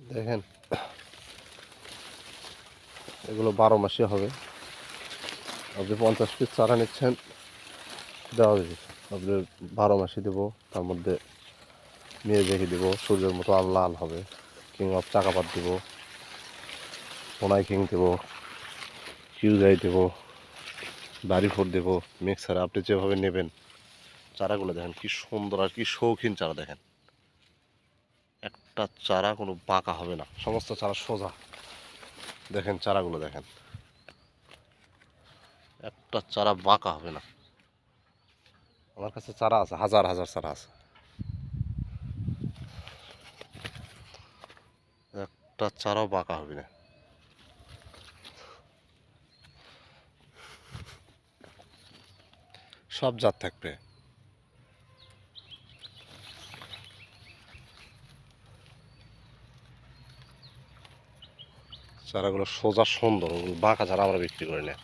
দেখেন। এগুলো বারো মাসে হবে। আপনি পঞ্চাশ পিস চারা নিচ্ছেন, দেওয়া যাবে আপনি বারো মাসে দেবো, তার মধ্যে নিয়ে দেখে দেবো, সূর্যের মতো আর লাল হবে। কিংবা চাকাপাত দেবো, পোনাই কিং দেবো, কিউজাই দেবো বাড়ি ফোর দেবো মিক্সার আপনি যেভাবে নেবেন, চারাগুলো দেখেন কি সুন্দর আর কি শৌখিন চারা দেখেন। একটা চারা কোনো বাঁকা হবে না। সমস্ত চারা সোজা। দেখেন চারাগুলো দেখেন। একটা চারা বাঁকা হবে না। আমার কাছে চারা আছে, হাজার হাজার চারা আছে। একটা চারাও বাঁকা হবে না। সব জাত থাকবে। চারাগুলো সোজা সুন্দর বাঁকা চারা আমরা বিক্রি করি না।